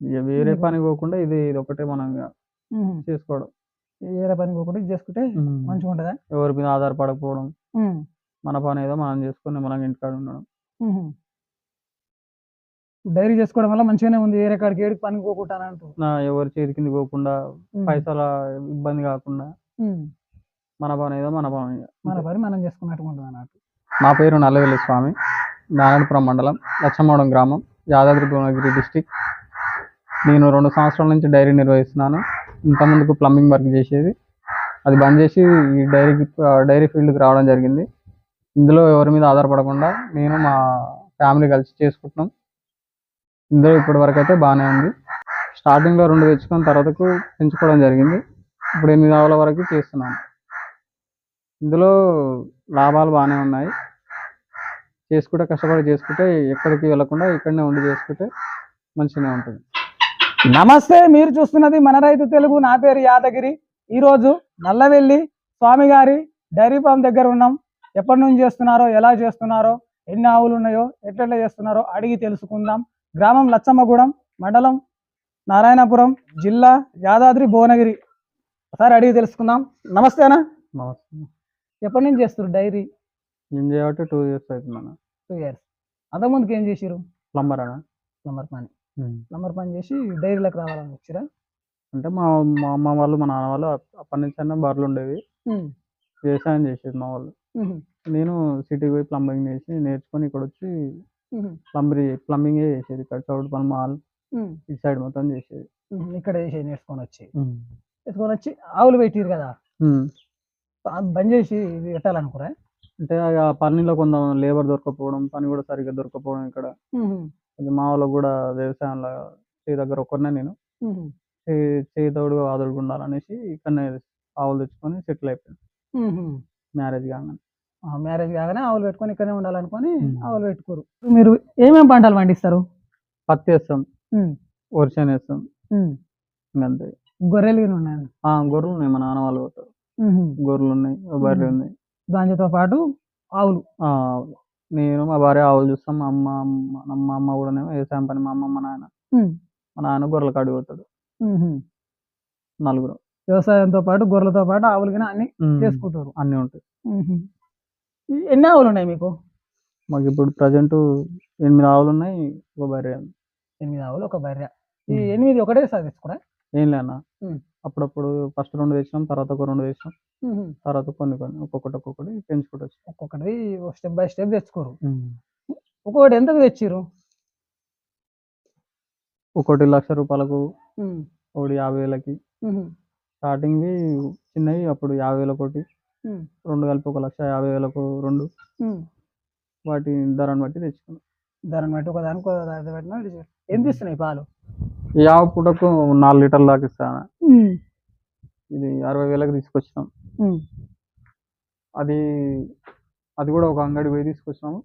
ఇక వేరే పని పోకుండా ఇది ఇది ఒకటే మనం ఇక. చేసుకోవడం వేరే పని పోకుండా ఇది చేసుకుంటే మంచిగా ఉంటుందా ఎవరి మీద ఆధారపడకపోవడం. మన పని ఏదో మనం చేసుకొని మనం ఇంటికాడ ఉండడం. డైరీ చేసుకోవడం వల్ల మంచిగానే ఉంది వేరే కాడికి ఏడికి పని పోకుండా నా ఎవరి చేతి కింద పోకుండా. పైసల ఇబ్బంది కాకుండా. మన పని ఏదో మన పని. మన పని మనం చేసుకున్నట్టుగా ఉంటుంది అన్నట్టు నా పేరు నల్లవెల్లి స్వామి నారాయణపురం మండలం లచ్చమ్మడం గ్రామం యాదాద్రి భువనగిరి డిస్టిక్ నేను రెండు సంవత్సరాల నుంచి డైరీ నిర్వహిస్తున్నాను. ఇంతకుముందుకు ప్లంబింగ్ వర్క్ చేసేది. అది బంద్ చేసి ఈ డైరీకి డైరీ ఫీల్డ్కి రావడం జరిగింది. ఇందులో ఎవరి మీద ఆధారపడకుండా నేను మా ఫ్యామిలీ కలిసి చేసుకుంటున్నాం. ఇందులో ఇప్పటి వరకు అయితే బాగానే ఉంది. స్టార్టింగ్లో రెండు తెచ్చుకున్న తర్వాతకు పెంచుకోవడం జరిగింది. ఇప్పుడు ఎనిమిది ఆవుల వరకు చేస్తున్నాను. ఇందులో లాభాలు బాగానే ఉన్నాయి. చేసుకుంటే కష్టపడి చేసుకుంటే ఎక్కడికి వెళ్ళకుండా ఇక్కడనే ఉండి చేసుకుంటే మంచిగానే ఉంటుంది. నమస్తే మీరు చూస్తున్నది మన రైతు తెలుగు. నా పేరు యాదగిరి. ఈరోజు నల్లవెల్లి స్వామి గారి డైరీ ఫామ్ దగ్గర ఉన్నాం. ఎప్పటి నుంచి చేస్తున్నారో ఎలా చేస్తున్నారో ఎన్ని ఆవులు ఉన్నాయో ఎట్లా చేస్తున్నారో అడిగి తెలుసుకుందాం. గ్రామం లచ్చమ్మగూడెం మండలం నారాయణపురం జిల్లా యాదాద్రి భువనగిరి. ఒకసారి అడిగి తెలుసుకుందాం. నమస్తే అన్న. నమస్తే. ఎప్పటి నుంచి చేస్తారు డైరీ? ఏం చేయబట్టి టూ ఇయర్స్ అవుతుంది టూ ఇయర్స్. అంతకుముందుకు ఏం చేసిరు ప్లంబర్ అన్న. ప్లంబర్ పని. ప్లంబర్ పని చేసి డైరీలకు రావాలని వచ్చిరా అంటే మా మా అమ్మ వాళ్ళు మా నాన్న వాళ్ళు అప్- అప్పటి నుంచి అన్న బర్రెలు ఉండేవి వ్యవసాయం చేసేది మా వాళ్ళు. నేను సిటీకి పోయి ప్లంబింగ్ చేసి నేర్చుకొని ఇక్కడ వచ్చి ప్లంబరీ ప్లంబింగే చేసేది. ఇక్కడ చౌడు పని మాల్ ఇటు సైడ్ మొత్తం చేసేది. ఇక్కడ చేసి నేర్చుకొని వచ్చి. నేర్చుకొని వచ్చి ఆవులు పెట్టిరు కదా? బంద్ చేసి పెట్టాలనుకురా అంటే ఆ పనిలో కొంత లేబర్ దొరకపోవడం పని కూడా సరిగ్గా దొరకపోవడం ఇక్కడ. కొంచెం మా వాళ్ళకు కూడా వ్యవసాయంలో చేయి దగ్గర ఒక్కరినే నేను. చేయి చేయి తోడు ఆదుడుగా ఉండాలనేసి ఇక్కడనే ఆవులు తెచ్చుకొని సెటిల్ అయిపోయాను మ్యారేజ్ కాగానే. మ్యారేజ్ కాగానే ఆవులు పెట్టుకొని ఇక్కడనే ఉండాలనుకొని. ఆవులు పెట్టుకోరు. మీరు ఏమేమి పంటలు పండిస్తారు? పత్తి వేస్తాం. వర్షం వేస్తాం. ఇంకంతే గొర్రెలు ఉన్నాయి? ఆ, గొర్రెలు ఉన్నాయి. మా నాన్న వాళ్ళు గొర్రెలు ఉన్నాయి ఓ బర్రె మ్మ్. ఉన్నాయి. దానితో పాటు ఆవులు. ఆ, నేను మా భార్య ఆవులు చూస్తాం మా అమ్మ మా మా అమ్మ కూడా వ్యవసాయం పని మా అమ్మ మా నాన్న మ్మ్. మా నాన్న గొర్రెల కాడికి పోతాడు. నలుగురు వ్యవసాయంతో పాటు గొర్రెలతో పాటు ఆవులు గిన్నె అన్ని. చేసుకుంటారు అన్నీ ఉంటాయి ఎన్ని ఆవులు ఉన్నాయి మీకు మాకు ఇప్పుడు ప్రజెంట్ ఎనిమిది ఆవులు ఉన్నాయి ఒక ఉంది. ఎనిమిది ఆవులు ఒక బర్రె ఈ. ఎనిమిది ఒకటే సార్ తెచ్చుకురా ఏం లేనా. అప్పుడప్పుడు ఫస్ట్ రెండు తెచ్చినాం తర్వాత ఒక రెండు తెచ్చినాం తర్వాత కొన్ని కొన్ని ఒక్కొక్కటి ఒక్కొక్కటి పెంచుకుంటూ ఒక్కొక్కటి స్టెప్ బై స్టెప్ తెచ్చుకోరు. ఒక్కొక్కటి ఎంతకు తెచ్చిరు ఒకటి లక్ష రూపాయలకు ఒకటి యాభై వేలకి. స్టార్టింగ్ చిన్నవి అప్పుడు యాభై వేల ఒకటి రెండు కలిపి ఒక లక్ష యాభై వేలకు రెండు. వాటి ధరను బట్టి తెచ్చుకున్నాం. దాన్ని బట్టి ఒక దానికి పెట్టినా ఇస్తున్నాయి పాలు? ఈ యాభై పూటకు నాలుగు లీటర్ల దాకా ఇస్తాను ఇది అరవై వేలకు తీసుకొచ్చినాం. అది అది కూడా ఒక అంగడి పోయి తీసుకొచ్చినాము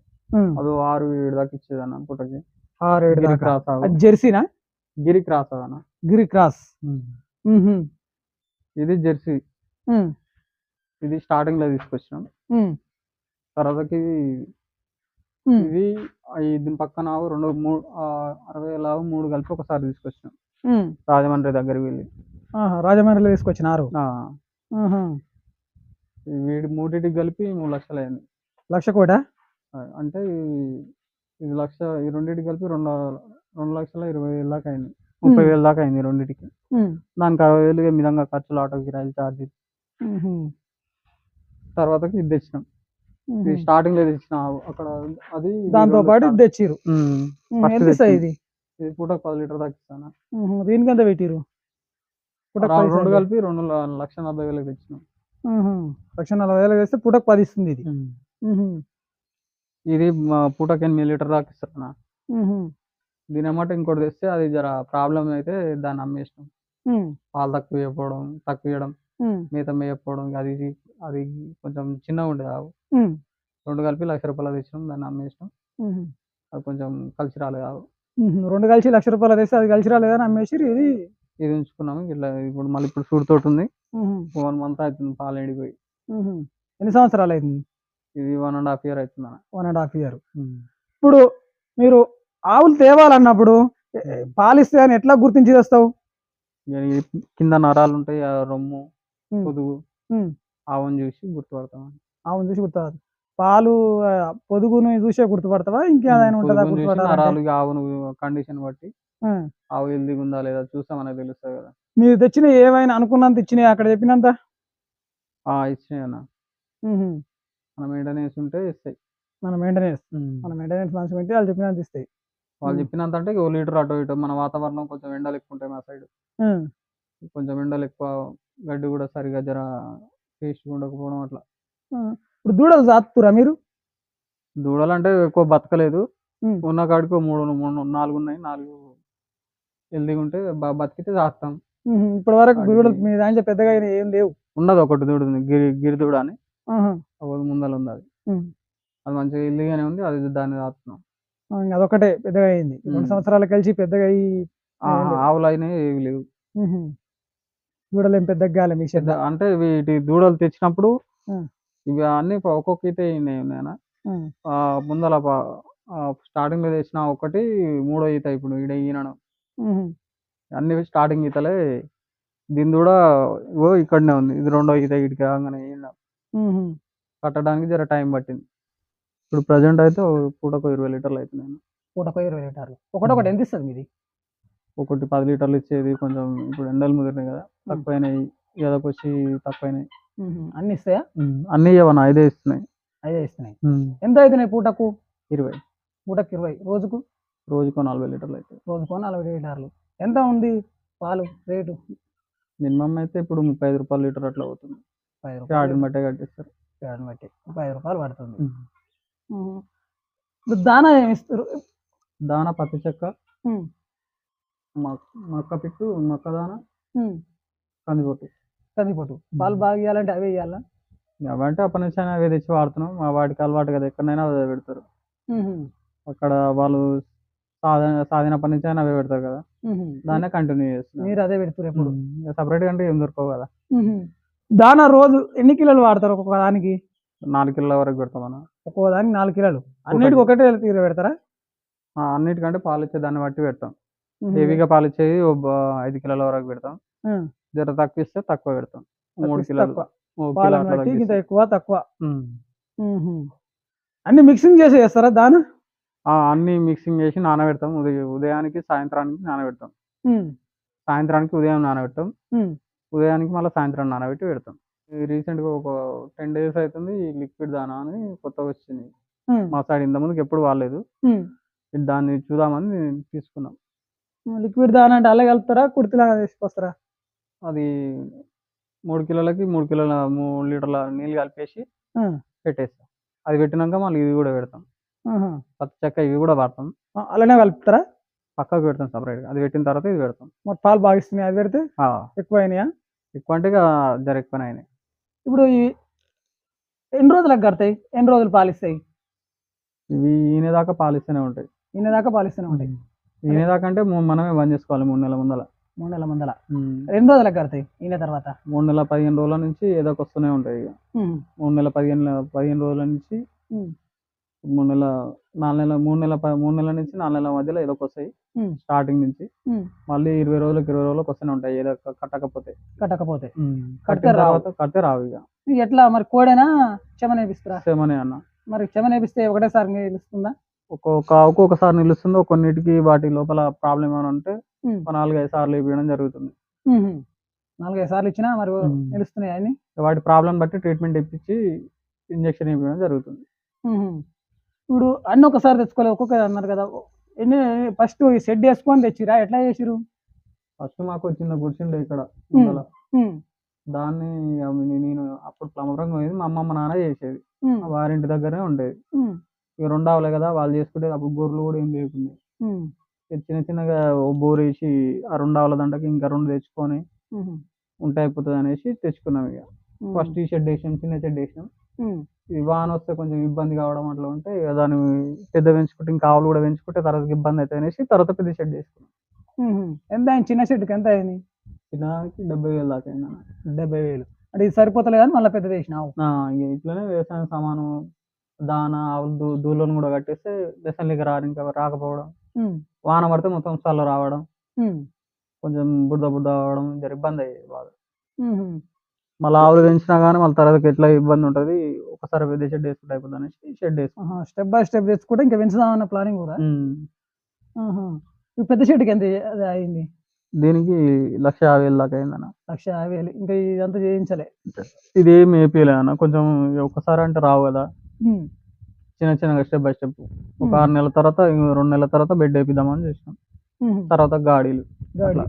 అది ఆరు ఏడు దాకా ఇచ్చేదన్న పూటకి. ఆరు ఏడు దాకా. క్రాస్ ఆవు. జెర్సీనా? గిరి క్రాస్ అదన్న గిరి క్రాస్. ఇది జెర్సీ. ఇది స్టార్టింగ్లో తీసుకొచ్చినాం తర్వాతకి ఇది దీని పక్కన ఆవు రెండు మూడు అరవై వేల ఆవు మూడు కలిపి ఒకసారి తీసుకొచ్చినాం. రాజమండ్రి దగ్గరికి వెళ్ళి. రాజమండ్రిలో తీసుకొచ్చినారు వీడి మూడింటికి కలిపి మూడు లక్షలు అయింది. లక్ష ఆ, అంటే ఈ- ఇది లక్ష ఈ రెండింటికి కలిపి రెండు రెండు లక్షల ఇరవై వేల దాకా అయింది. ముప్పై వేల దాకా అయింది రెండింటికి. దానికి అరవై వేలు ఈ విధంగా ఖర్చులు ఆటో కిరాయిలు ఛార్జీ తర్వాతకి ఇది తెచ్చినాం. స్టార్టింగ్లో తెచ్చిన. అక్కడ అది దాంతో పాటు ఇది తెచ్చిరు ఎంత. ఇది ఇది పూటకు పది లీటర్ దాకా ఇస్తాను? ఉహు, దీనికి ఎంత పెట్టిరు రెండు. కలిపి రెండు లక్ష నలభై వేలకు తెచ్చినాం. లక్ష నలభై వేలు వేస్తే పుటక్ పది ఇస్తుంది ఇది. ఇది పూటకి ఎనిమిది లీటర్ దాకా ఇస్తాను? దీని అన్నమాట ఇంకోటి తెస్తే అది జర ప్రాబ్లం అయితే దాన్ని అమ్మేసినాం. పాలు తక్కువ ఇవ్వకపోవడం తక్కువ ఇవ్వడం మిగతా మేయకపోవడం అది అది కొంచెం చిన్నగా ఉండేది ఆవు. రెండు కలిపి లక్ష రూపాయలు తెచ్చినాం దాన్ని అమ్మేసినాం. అది కొంచెం కలిసి రాలేదు ఆవు. రెండు కలిసి లక్ష రూపాయలు తెస్తే అది కలిసి రాలేదని అమ్మేసి ఇది? ఇది ఉంచుకున్నాము ఇట్లా ఇప్పుడు మళ్ళీ ఇప్పుడు సూడు తోటి ఉంది. వన్ మంత్ అవుతుంది పాలు ఎండిపోయి. ఎన్ని సంవత్సరాలు అయింది? ఇది వన్ అండ్ హాఫ్ ఇయర్ అవుతుంది వన్ అండ్ హాఫ్ ఇయర్. ఇప్పుడు మీరు ఆవులు తేవాలన్నప్పుడు పాలిస్తే అని ఎట్లా గుర్తించి తెస్తావు ఈ కింద నరాలు ఉంటాయి రొమ్ము ఉమ్. ఆవును చూసి గుర్తుపడతాం అవును చూసి గుర్తుపడతావు పాలు పొదుగును చూసే గుర్తుపడతావా? ఇంకేదైనా ఉంటుందా ఇక ఆవును కండిషన్ బట్టి. ఆవు హెల్దీగా ఉందా లేదా చూస్తే మనకు తెలుస్తుంది కదా. మీరు తెచ్చిన ఏవైనా అనుకున్నంత ఇచ్చినాయి అక్కడ చెప్పినంత? ఆ ఇచ్చినాయి అన్న. మనం మెయింటెనెన్స్ ఉంటే ఇస్తాయి. మన మెయింటెనెన్స్ మన మెయింటెనెన్స్ మంచిగా ఉంటే వాళ్ళు చెప్పినంత ఇస్తాయి. వాళ్ళు. చెప్పినంత అంటే ఓ లీటర్ అటు ఇటు మన వాతావరణం కొంచెం ఎండలు ఎక్కువ ఉంటాయి మా సైడ్. కొంచెం ఎండలు ఎక్కువ గడ్డి కూడా సరిగా జర టేస్ట్ ఉండకపోవడం అట్లా. ఇప్పుడు దూడలు సాతురా మీరు దూడలు అంటే ఎక్కువ బతకలేదు. ఉన్న కాడికి మూడు మూడు నాలుగు ఉన్నాయి నాలుగు హెల్దీగా ఉంటే బాగా బతికితే ఉహు. ఇప్పటి వరకు దూడలు మీ దాంట్లో పెద్దగా ఏం లేవు ఉన్నది ఒకటి దూడ గిరి గిరి దూడ అని ముందల ఉంది అది. అది మంచిగా హెల్దీగానే ఉంది అది దాన్ని ఇంకా అదొకటే పెద్దగా అయింది రెండు. సంవత్సరాలు కలిసి పెద్దగా అయ్యి. ఆవులు అయినాయి ఏవి లేవు. దూడలు పెద్ద షెడ్ అంటే వీటి దూడలు తెచ్చినప్పుడు. ఇవి అన్ని ఒక్కొక్క ఉమ్. ఆ, ముందల స్టార్టింగ్లో తెచ్చిన ఒకటి మూడో ఈత ఇప్పుడు ఈడ ఈనడం. అన్ని స్టార్టింగ్ ఈతలే. దీని కూడా ఓ ఇక్కడనే ఉంది. ఇది రెండో ఈత ఇటుక కాగానే. కట్టడానికి జర టైం పట్టింది. ఇప్పుడు ప్రజెంట్ అయితే పూటకు ఇరవై లీటర్లు అవుతున్నాయి. పూటకు ఇరవై లీటర్లు. ఒకటొకటి ఎంత ఇస్తుంది మీది? ఒకటి పది లీటర్లు ఇచ్చేది కొంచెం ఇప్పుడు ఎండలు ముదిరినాయి కదా తక్కువైనాయి ఎదకొచ్చి తక్కువైనాయి. ఉహు. అన్ని ఇస్తాయా? అన్నీ ఇవ్వను ఐదే ఇస్తున్నాయి. అదే ఇస్తున్నాయి. ఎంత అవుతున్నాయి పూటకు? ఇరవై. పూటకు ఇరవై. రోజుకు? రోజుకో నలభై లీటర్లు అవుతాయి రోజుకో నలభై లీటర్లు. ఎంత ఉంది పాలు రేటు? మినిమం అయితే ఇప్పుడు ముప్పై ఐదు రూపాయలు లీటర్ అట్లా అవుతుంది. ఆడిని బట్టే కట్టిస్తారు. పేడను బట్టి. ముప్పై ఐదు రూపాయలు పడుతుంది. దానా ఏమి ఇస్తారు? దాన పత్తి చెక్క. మక్క పిట్టు మక్క దాన ఉమ్. కందిపొట్టు. కందిపట్టు. పాలు బాగా ఇవ్వాలంటే అవే ఇవ్వాలా అవంటే అప్పటి నుంచి అయినా అవే తెచ్చి వాడుతున్నాం. మా వాటికి అలవాటు కదా ఎక్కడైనా అవే పెడతారు. అక్కడ వాళ్ళు సాధన సాధినప్పటి నుంచి అయినా అవే పెడతారు కదా. దాన్నే కంటిన్యూ చేస్తున్నాం మీరు అదే పెడుతున్నారు ఎప్పుడు? సపరేట్ అంటే ఏం దొరకవు కదా. దానా రోజు ఎన్ని కిలోలు వాడతారు ఒక్కొక్క దానికి? నాలుగు కిలోల వరకు పెడతాం మనం. ఒక్కొక్క దానికి నాలుగు కిలోలు. అన్నిటికి ఒకటే తీరు పెడతారా? అన్నిటికంటే పాలు ఇచ్చే దాన్ని బట్టి పెడతాం. హెవీగా పాలు ఇచ్చేది ఐదు కిలోల వరకు పెడతాం. జర తక్కువ ఇస్తే తక్కువ పెడతాం. మూడు కిలోలు పాలను. ఎక్కువ తక్కువ. అన్ని మిక్సింగ్ చేసి చేస్తారా దానా? అన్ని మిక్సింగ్ చేసి నానబెడతాం. ఉదయం ఉదయానికి సాయంత్రానికి నానబెడతాం. సాయంత్రానికి ఉదయం నానబెడతాం. ఉదయానికి మళ్ళీ సాయంత్రం నానబెట్టి పెడతాం. ఇది రీసెంట్గా ఒక టెన్ డేస్ అవుతుంది ఈ లిక్విడ్ దానా అని కొత్తగా వచ్చింది. మా సైడ్ ఇంత ముందుకు ఎప్పుడు వాడలేదు. దాన్ని చూద్దామని తీసుకున్నాం. లిక్విడ్ దానా అంటే అలా కలుపుతారా? కుర్తిలాగా తీసుకొస్తారా? అది మూడు కిలోలకి మూడు కిలోల మూడు లీటర్ల నీళ్ళు కలిపేసి. పెట్టేస్తాం. అది పెట్టినాక మళ్ళీ ఇది కూడా పెడతాం. పత్తి చెక్క ఇవి కూడా వాడతాం. ఆ, అలానే కలుపుతారా? పక్కకు పెడతాం సపరేట్గా అది పెట్టిన తర్వాత ఇది పెడతాం. మరి పాలు బాగా ఇస్తున్నాయి? అది పెడితే ఎక్కువ అయినాయా ఎక్కువ అంటే జర ఎక్కువనే అయినాయి. ఇప్పుడు ఈ ఎన్ని రోజులకు కడతాయి? ఎన్ని రోజులు పాలిస్తాయి? ఇవి ఈయన దాకా పాలిస్తూనే ఉంటాయి. ఇన్ని దాకా పాలిస్తూనే ఉంటాయి. ఈయన దాకా అంటే ము- మనమే బంద్ చేసుకోవాలి మూడు నెలల ముందల. మూడు నెలల ముందల. ఎన్ని రోజులకు కడతాయి ఈయన తర్వాత? మూడు నెలల పదిహేను రోజుల నుంచి ఏదో వస్తూనే ఉంటాయి ఇక. మూడు నెలల పదిహేను పదిహేను రోజుల నుంచి. మూడు నెలల నాలుగు నెలల మూడు నెలల మూడు నెలల నుంచి నాలుగు నెలల మధ్యలో ఏదో వస్తాయి. స్టార్టింగ్ నుంచి. మళ్ళీ ఇరవై రోజులకు ఇరవై రోజులకు వస్తూనే ఉంటాయి. ఏదో కట్టకపోతే. కట్టకపోతే. కట్టిన రావు. కడితే రావు ఇక. ఎట్లా? మరి కోడేనా? చెమ నేపిస్తారా సేమనే అన్న. మరి చెమ నేపిస్తే ఒకటేసారి నిలుస్తుందా ఒక్కొక్క ఆవుకు ఒకసారి నిలుస్తుంది కొన్నిటికి వాటి లోపల ప్రాబ్లం ఏమైనా ఉంటే ఉమ్. ఒక నాలుగైదు సార్లు వేయడం జరుగుతుంది. నాలుగైదు సార్లు ఇచ్చినా మరి ఉమ్. నిలుస్తున్నాయి అన్ని వాటి ప్రాబ్లం బట్టి ట్రీట్మెంట్ ఇప్పించి ఇంజక్షన్ ఇవ్వడం జరుగుతుంది. ఇప్పుడు అన్ని ఒకసారి తెచ్చుకోలేదు ఒక్కొక్క అన్నారు కదా ఎన్ని ఫస్ట్ షెడ్ వేసుకొని తెచ్చిరా ఎట్లా చేసిరు ఫస్ట్ మాకు చిన్న కూర్చుండే ఇక్కడ ముందల. ఉమ్. దాన్ని నేను అప్పుడు పోయేది మా అమ్మమ్మ నాన్న చేసేది ఉమ్. మా వారింటి దగ్గరే ఉండేది ఉమ్. ఇక రెండు ఆవులే కదా వాళ్ళు చేసుకుంటే అప్పుడు గొర్రెలు కూడా ఏం లేకుండా చిన్న చిన్నగా ఓ బోర్ వేసి ఆ రెండు ఆవుల దండకి ఇంకా రెండు తెచ్చుకొని ఉహు. ఉంటే అయిపోతుంది అనేసి తెచ్చుకున్నాం ఇక. ఫస్ట్ ఈ షెడ్ వేసాం చిన్న షెడ్ వేసాం. ఈ వాన వస్తే కొంచెం ఇబ్బంది కావడం అట్లా ఉంటే ఇక దాన్ని పెద్ద పెంచుకుంటే ఇంకా ఆవులు కూడా పెంచుకుంటే తర్వాత ఇబ్బంది అవుతుంది అనేసి తర్వాత పెద్ద షెడ్ వేసుకున్నాం. ఎంత అయింది చిన్న షెడ్కి ఎంత అయింది చిన్నదానికి డెబ్బై వేలు దాకా అయింది. డెబ్బై వేలు అంటే ఇది సరిపోతలేదని మళ్ళీ పెద్ద ఇక ఇట్లనే వ్యవసాయం సామాను దాన ఆవులు దూ దూలను కూడా కట్టేస్తే బెసన్లకి రారు ఇంకా రాకపోవడం. వాన పడితే మొత్తం చల్ల రావడం. కొంచెం బురద బురద అవడం జర ఇబ్బంది అయ్యేది బాగా. మళ్ళీ ఆవులు పెంచినా కానీ మళ్ళీ తర్వాత ఎట్లా ఇబ్బంది ఉంటుంది ఒకసారి పెద్ద షెడ్ వేసుకుంటే అయిపోతుంది అనేసి షెడ్ ఆహా, స్టెప్ బై స్టెప్ తెచ్చుకుంటే ఇంకా పెంచుదామన్న ప్లానింగ్ కూడా? పెద్ద చెట్టుకి ఎంత అది అయింది? దీనికి లక్ష యాభై వేలు దాకా అయిందన్న. లక్ష యాభై వేలు. ఇంకా ఇదంతా చేయించలే. ఇది ఏమి ఏపీలే అన్న కొంచెం ఒక్కసారి అంటే రావు కదా. చిన్న చిన్నగా స్టెప్ బై స్టెప్. ఒక ఆరు నెలల తర్వాత రెండు నెలల తర్వాత బెడ్ వేపిద్దామని చేసినాం. తర్వాత గాడీలు. గాడి.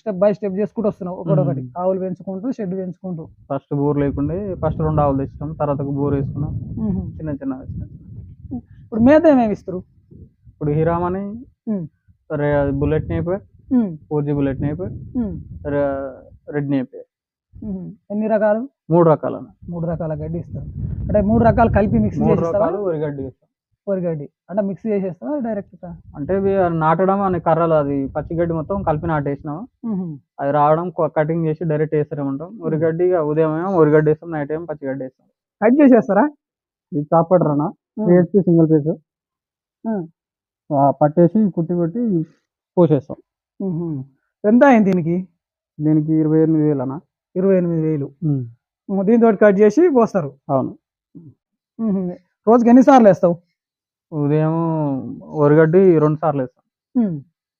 స్టెప్ బై స్టెప్ చేసుకుంటూ వస్తున్నావు ఒకటొకటి. ఆవులు పెంచుకుంటూ షెడ్ పెంచుకుంటూ. ఫస్ట్ బోర్ లేకుండే ఫస్ట్ రెండు ఆవులు తెచ్చినాం. తర్వాత బోర్ వేసుకున్నాం. చిన్న చిన్నగా చిన్న ఇప్పుడు మేత ఏమేమి ఇస్తారు? ఇప్పుడు హిరామ్ అని బుల్లెట్ నేపే ఫోర్ జీ బుల్లెట్ నేపే రెడ్ నేపే. ఎన్ని రకాలు? మూడు రకాలు. మూడు రకాల గడ్డి ఇస్తారు అంటే మూడు రకాలు కలిపి మిక్స్ మూడు రకాలు వరిగడ్డి అంటే మిక్స్ చేసేస్తావా డైరెక్ట్ అంటే ఇవి నాటడం అనే కర్రలు అది పచ్చిగడ్డి మొత్తం కలిపి నాటేసినాం అది రావడం కటింగ్ చేసి డైరెక్ట్ వేస్తారేమంటాం ఉరిగడ్డి ఇక ఉదయం ఏమో ఉరిగడ్డి వేస్తాం నైట్ ఏమో పచ్చిగడ్డి వేస్తాం. కట్ చేసేస్తారా? ఇది చాపడ్ రన సింగిల్ పీస్. పట్టేసి కుట్టి కొట్టి పోసేస్తాం. ఎంత అయింది దీనికి? దీనికి ఇరవై ఎనిమిది వేలు అన్న ఇరవై ఎనిమిది వేలు. దీంతో కట్ చేసి పోస్తారు. అవును. రోజుకి ఎన్నిసార్లు వేస్తావు? ఉదయం ఉరిగడ్డి రెండు సార్లు వేస్తాం.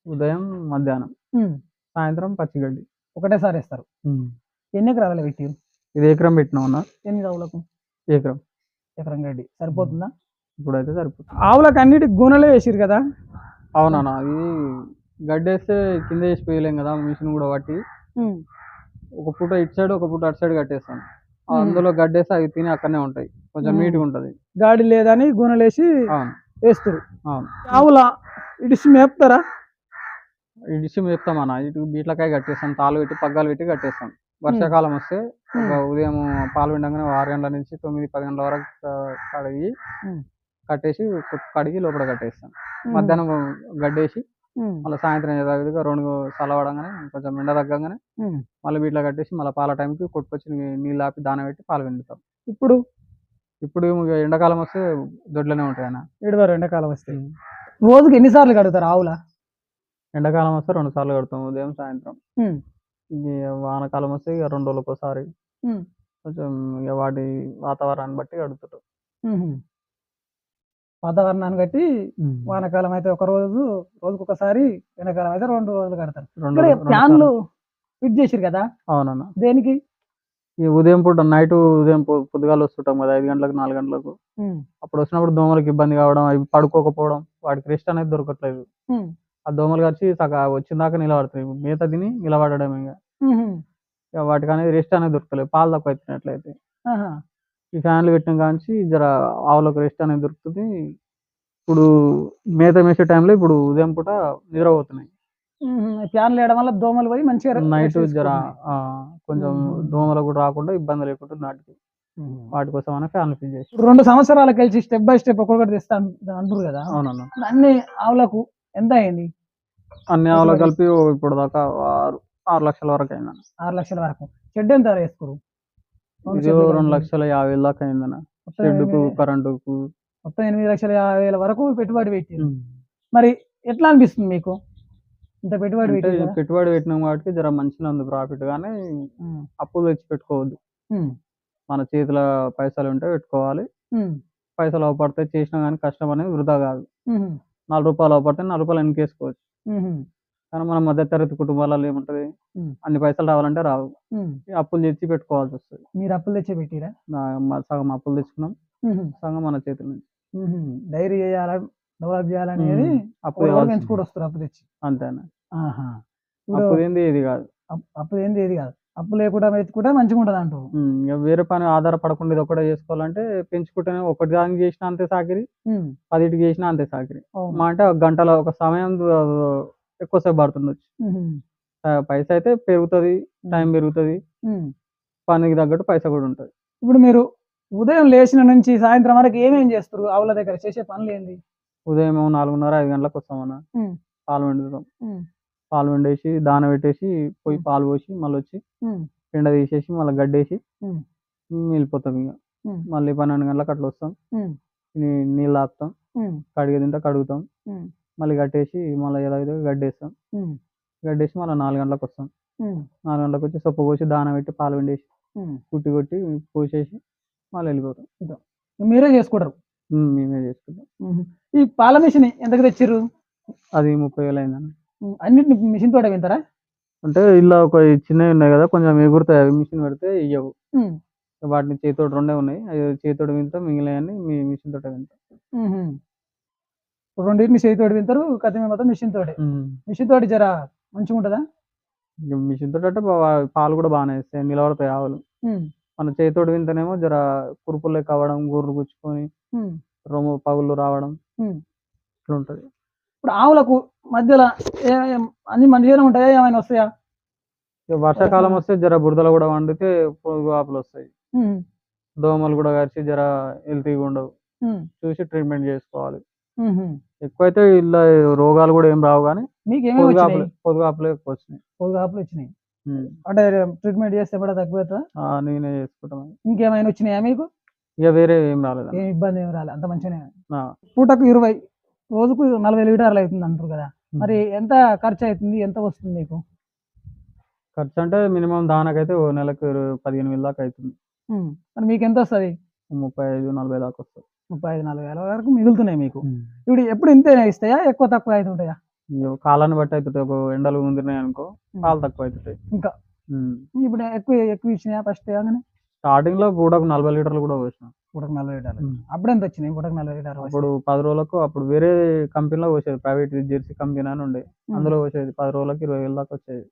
ఉదయం మధ్యాహ్నం. సాయంత్రం పచ్చిగడ్డి. ఒకటేసారి వేస్తారు. ఎన్ని ఎకరాలు పెట్టి ఇది ఎకరం పెట్టినాం అన్న. ఎన్ని ఆవులకు? ఎకరం. ఎకరం గడ్డి. సరిపోతుందా? ఇప్పుడైతే సరిపోతుంది. ఆవులకు అన్నిటికి గూనెలే వేసిరు కదా? అవునన్నా ఇది గడ్డి వేస్తే కింద వేసి పోయలేం కదా మిషన్ కూడా పట్టి. ఒక పూట ఇటు సైడ్ ఒక పూట అటు సైడ్ కట్టేస్తాం ఆ మ్మ్. అందులో గడ్డేసి అవి తిని అక్కడనే ఉంటాయి. కొంచెం. నీట్గా ఉంటుంది. గాడి లేదని అవును. వేస్తారు. అవును. ఆవుల ఇడిసి మేపుతారా? ఇడిచి మేపుతాం అన్న. ఇటు బీట్లకాయ కట్టేస్తాం తాళ్ళు పెట్టి పగ్గాలు పెట్టి కట్టేస్తాం. వర్షాకాలం వస్తే ఉదయం పాలు విండగానే ఆరు గంటల నుంచి తొమ్మిది పది గంటల వరకు కడిగి. కట్టేసి కడిగి లోపల కట్టేస్తాం. మధ్యాహ్నం గడ్డేసి మళ్ళీ సాయంత్రం యథావిధిగా రెండు చల్లవడంగానే కొంచెం ఎండ తగ్గగానే. మళ్ళీ వీటిలో కట్టేసి మళ్ళీ పాల టైంకి కొట్టుకొచ్చి నీళ్ళు ఆపి దాన పెట్టి పాలు పిండుతాం. ఇప్పుడు? ఇప్పుడు ఎండాకాలం వస్తే దొడ్లోనే ఉంటాయి అన్న. ఏడువారు ఎండాకాలం వస్తే? రోజుకి ఎన్నిసార్లు కడుగుతారు ఆవుల? ఎండాకాలం వస్తే రెండు సార్లు కడతాం ఉదయం సాయంత్రం. వానాకాలం వస్తే ఇక రెండు రోజులకు ఒకసారి కొంచెం ఇక వాటి వాతావరణాన్ని బట్టి కడుగుతారు ఉమ్. వాతావరణాన్ని బట్టి వానాకాలం అయితే ఒక రోజు రోజుకు ఒకసారి ఎండాకాలం అయితే రెండు రోజులు కడతారు ఫ్యాన్లు. ఫిట్ చేసిరు కదా? అవునన్న. దేనికి? ఈ ఉదయం పూట నైట్ ఉదయం పొద్దుగాల వస్తుంటాం కదా ఐదు గంటలకు నాలుగు గంటలకు. అప్పుడు వచ్చినప్పుడు దోమలకు ఇబ్బంది కావడం అవి పడుకోకపోవడం వాటికి రెస్ట్ అనేది దొరకట్లేదు. ఆ దోమలు సగ వచ్చిన దాకా నిలబడతాయి. మేత తిని నిలబడడం ఇక. వాటికి అనేది రెస్ట్ అనేది దొరకలేదు పాలు తక్కువ అవుతున్నట్లయితే ఆహా. ఈ ఫ్యాన్లు పెట్టిన కాంచి జర ఆవులకు రెస్ట్ అనేది దొరుకుతుంది. ఇప్పుడు మేత మేసే టైంలో ఇప్పుడు ఉదయం పూట నిద్రపోతున్నాయి. ఫ్యాన్లు వేయడం వల్ల దోమలు పోయి మంచిగా నైట్ జర కొంచెం. దోమలు కూడా రాకుండా ఇబ్బంది లేకుండా ఉమ్. వాటి కోసం అనే ఫ్యాన్లు ఫిట్ చేసి. రెండు సంవత్సరాలు కలిసి స్టెప్ బై స్టెప్ ఒక్కొక్కటి తెస్తా అంటారు కదా. అవునన్న. అన్ని ఆవులకు ఎంత అయింది? అన్ని ఆవులకు. కలిపి ఇప్పుడు దాకా ఆరు ఆరు లక్షల వరకు అయిందన్న. ఆరు లక్షల వరకు. షెడ్ ఎంత వేసుకోరు ఇది రెండు. లక్షల యాభై దాకా అయిందన్న. షెడ్కు కరెంటుకు. మొత్తం ఎనిమిది లక్షల యాభై వేల వరకు పెట్టుబడి పెట్టి మరి ఎట్లా అనిపిస్తుంది మీకు? ఇంత పెట్టుబడి పెట్టుబడి పెట్టినాం కాబట్టి జర మంచిగా ఉంది ప్రాఫిట్ కానీ అప్పులు తెచ్చి పెట్టుకోవద్దు. మన చేతిలో పైసలు ఉంటే పెట్టుకోవాలి. పైసలు అవపడితే చేసినా కానీ కష్టం అనేది వృధా కాదు. నాలుగు రూపాయలు అవపడితే నాలుగు రూపాయలు వెనకేసుకోవచ్చు. కానీ మన మధ్యతరగతి కుటుంబాలలో ఏముంటది. అన్ని పైసలు రావాలంటే రావు. అప్పులు తెచ్చి పెట్టుకోవాల్సి వస్తుంది. మీరు అప్పులు తెచ్చే పెట్టిరా సగం అప్పులు తెచ్చుకున్నాం. సగం మన చేతుల నుంచి. డైరీ చేయాలా డెవలప్ చేయాలనేది అప్పు. పెంచుకుంటూ వస్తారు అప్పు తెచ్చి. అంతేనా అప్పు ఏంది ఇది కాదు. అప్- అప్పు ఏంది ఏది కాదు. అప్పు లేకుండా పెంచుకుంటే మంచిగా ఉంటుంది అంటారు ఇక వేరే పని ఆధారపడకుండా ఇది ఒకటే చేసుకోవాలంటే పెంచుకుంటేనే ఒకటి దానికి చేసినా అంతే సాకిరి. పదిటికి చేసినా అంతే సాకిరి. మా అంటే గంటలో ఒక సమయం ఎక్కువసేపు పడుతుండొచ్చు పైస అయితే పెరుగుతుంది టైం పెరుగుతుంది. పనికి తగ్గట్టు పైస కూడా ఉంటుంది ఇప్పుడు మీరు ఉదయం లేచిన నుంచి సాయంత్రం వరకు ఏమేం చేస్తారు ఆవుల దగ్గర చేసే పనులు ఏంది ఉదయం నాలుగున్నర ఐదు గంటలకు వస్తామన్న. పాలు వండుతాం. పాలు వండేసి దాన పెట్టేసి పోయి. పాలు పోసి మళ్ళీ వచ్చి. పిండ తీసేసి మళ్ళీ గడ్డేసి. వెళ్ళిపోతాం ఇక. మళ్ళీ పన్నెండు గంటలకు అట్లా వస్తాం నీళ్ళు ఆపుతాం. కడిగి తింటే కడుగుతాం. మళ్ళీ కట్టేసి మళ్ళీ ఏదో గడ్డేస్తాం. గడ్డేసి మళ్ళీ నాలుగు గంటలకు వస్తాం. నాలుగు గంటలకు వచ్చి సొప్ప పోసి దాన పెట్టి పాలు పిండేసి. కుట్టి కొట్టి పోసేసి మళ్ళీ వెళ్ళిపోతాం. మీరే చేసుకుంటారు? మేమే చేసుకుంటాం. ఈ పాల మిషన్ ఎంతకు తెచ్చిర్రు? అది ముప్పై వేలు అయిందని ఉమ్, అన్నిటిని మిషన్ తోట వింటారా అంటే ఇలా ఒక చిన్నవి ఉన్నాయి కదా కొంచెం ఎగురుతాయి. అవి మిషన్ పెడితే ఇయ్యవు. వాటిని చేతోటి రెండే ఉన్నాయి. అవి చేతోటి వింటాం మిగిలినవన్నీ మీ మిషన్ తోటే వింటాం రెండింటిని చేతి తోటి వింటారు కథ మొత్తం మిషన్ తోటి మిషన్ తోటి జర మంచిగా ఉంటుందా మిషన్ తోటి అంటే పాలు కూడా బాగానే ఇస్తాయి నిలబడతాయి ఆవులు. మన చేతోటి వింటేనేమో జర కురుపులు అవ్వడం గుర్రు గుచ్చుకొని రొమ్ము పగుళ్ళు రావడం. ఇట్లా ఉంటుంది ఇప్పుడు ఆవులకు మధ్యలో అన్ని మంచిగానే ఉంటాయా? ఏమైనా వస్తాయా? వర్షాకాలం వస్తే జర బురదలు కూడా వండితే పొడుగు ఆపులు వస్తాయి. దోమలు కూడా కలిసి జర హెల్తీగా ఉండవు. చూసి ట్రీట్మెంట్ చేసుకోవాలి. ఎక్కువైతే ఇలా రోగాలు కూడా ఏం రావు కానీ మీకు ఏమేమి పొదుగు వచ్చినాయి? ఆపులు పొదుగు ఆపులే ఎక్కువ వచ్చినాయి. పొదుగు ఆపులు వచ్చినాయి. ఉమ్. అంటే ట్రీట్మెంట్ చేస్తే కూడా తగ్గిపోతుందా? ఆ, నేనే చేసుకుంటాను. ఇంకేమైనా వచ్చినాయా మీకు? ఇక వేరే ఏం రాలేదు ఏం ఇబ్బంది ఏమి రాలేదు అంత మంచిగానే ఆ. పూటకు ఇరవై రోజుకు నలభై లీటర్లు అవుతుంది అంటారు కదా. మరి ఎంత ఖర్చు అవుతుంది? ఎంత వస్తుంది మీకు? ఖర్చు అంటే మినిమం దానికైతే ఓ నెలకు ఇరవై- పదిహేను వేల దాకా అవుతుంది. ఉమ్, మరి మీకు ఎంత వస్తుంది? ముప్పై ఐదు నలభై దాకా వస్తుంది. ముప్పై ఐదు నలభై వేల వరకు మిగులుతున్నాయి మీకు. ఇప్పుడు ఎప్పుడు ఇంతేనే ఇస్తాయా? ఎక్కువ తక్కువ అవుతుంటాయా? కాలాన్ని బట్టి అవుతుంటాయి. ఒక ఎండలు ముందున్నాయి అనుకో పాలు తక్కువ అవుతుంటాయి. ఇంకా. ఇప్పుడు ఎక్కువ ఎక్కువ ఇచ్చినాయా ఫస్ట్ కానీ స్టార్టింగ్లో పూటకు నలభై లీటర్లు కూడా పోసిన. పూటకు నలభై లీటర్లు. అప్పుడు ఎంత వచ్చినాయి? పూటకు నలభై లీటర్లు అప్పుడు పది రోజులకు అప్పుడు వేరే కంపెనీలో పోసేది. ప్రైవేట్ జెర్సీ కంపెనీ అని ఉండే. అందులో పోసేది. పది రోజులకు ఇరవై వేల దాకా వచ్చేది.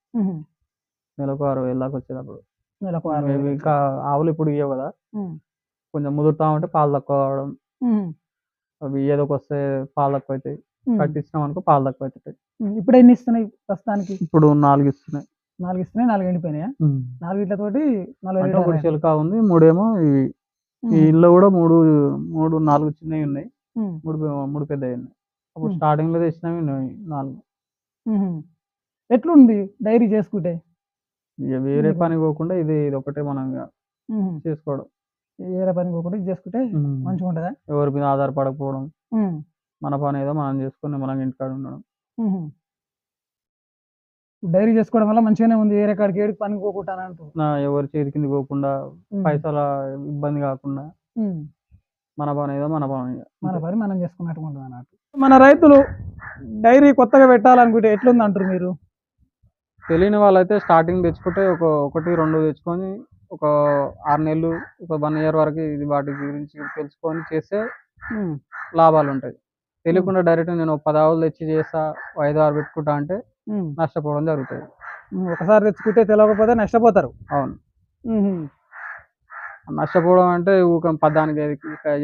నెలకు అరవై వేల దాకా వచ్చేది అప్పుడు. నెలకు. ఇంకా ఆవులు ఇప్పుడు ఇవ్వవు కదా. కొంచెం ముదురుతా ఉంటే పాలు తక్కువ అవడం అవి ఏదోకి వస్తే పాలు తక్కువ అవుతాయి. కట్టించినాం అనుకో పాలు తక్కువ అవుతాయి ఉమ్. ఇప్పుడు ఎన్ని ఇస్తున్నాయి ప్రస్తుతానికి ఇప్పుడు నాలుగు ఇస్తున్నాయి నాలుగు ఇస్తున్నాయి నాలుగు ఎండిపోయినాయా నాలుగు ఇట్లతోటి నలభై అంటే ఒకటి లీటర్లు చిలక ఉంది మూడేమో ఇవి ఈ ఇల్లు కూడా మూడు మూడు నాలుగు చిన్నవి ఉన్నాయి. మూడు పె- మూడు పెద్దవి ఉన్నాయి అప్పుడు. స్టార్టింగ్లో తెచ్చినవి ఉన్నాయి నాలుగు. ఎట్లుంది డైరీ చేసుకుంటే ఇక వేరే. పని పోకుండా ఇది ఇది ఒకటే మనం ఇక. చేసుకోవడం వేరే పని పోకుండా ఇది చేసుకుంటే మంచిగా ఉంటుందా ఎవరి మీద ఆధారపడకపోవడం. మన పని ఏదో మనం చేసుకుని మనం ఇంటికాడ ఉండడం. డైరీ చేసుకోవడం వల్ల మంచిగానే ఉంది వేరే కాడికి ఏడికి పని పోకుండా అంటూ నా ఎవరి చేతి కింద పోకుండా. పైసల ఇబ్బంది కాకుండా. మన పని ఏదో మన పని. మన పని మనం చేసుకున్నట్టు ఉంటుంది అన్నట్టు మన రైతులు డైరీ కొత్తగా పెట్టాలనుకుంటే ఎట్లుంది అంటారు మీరు తెలియని వాళ్ళైతే స్టార్టింగ్ తెచ్చుకుంటే ఒక ఒకటి రెండు తెచ్చుకొని ఒక ఆరు నెలలు ఒక వన్ ఇయర్ వరకు ఇది వాటి గురించి తెలుసుకొని చేస్తే. లాభాలు ఉంటాయి తెలియకుండా డైరెక్ట్ నేను ఒక పది ఆవులు తెచ్చి చేస్తా ఐదు ఆరు పెట్టుకుంటా అంటే. నష్టపోవడం జరుగుతుంది. ఒకసారి తెచ్చుకుంటే తెలియకపోతే నష్టపోతారు అవును. నష్టపోవడం అంటే ఊక పద్దానికి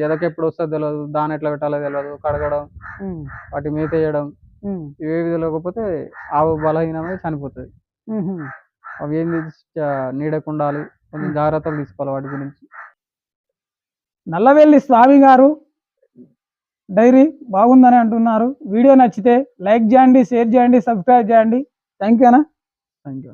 ఎదకి ఎప్పుడు వస్తుందో తెలియదు దాని ఎట్లా పెట్టాలో తెలియదు కడగడం. వాటి మేత వేయడం ఉమ్. ఇవేవి తెలియకపోతే ఆవు బలహీనమై చనిపోతుంది. అవి ఏంది చ- నీడకు ఉండాలి కొంచెం జాగ్రత్తలు తీసుకోవాలి వాటి గురించి. నల్లవెల్లి స్వామి గారు డైరీ బాగుందని అంటున్నారు. వీడియో నచ్చితే లైక్ చేయండి షేర్ చేయండి సబ్స్క్రైబ్ చేయండి. థ్యాంక్ యూ అన్న. Thank you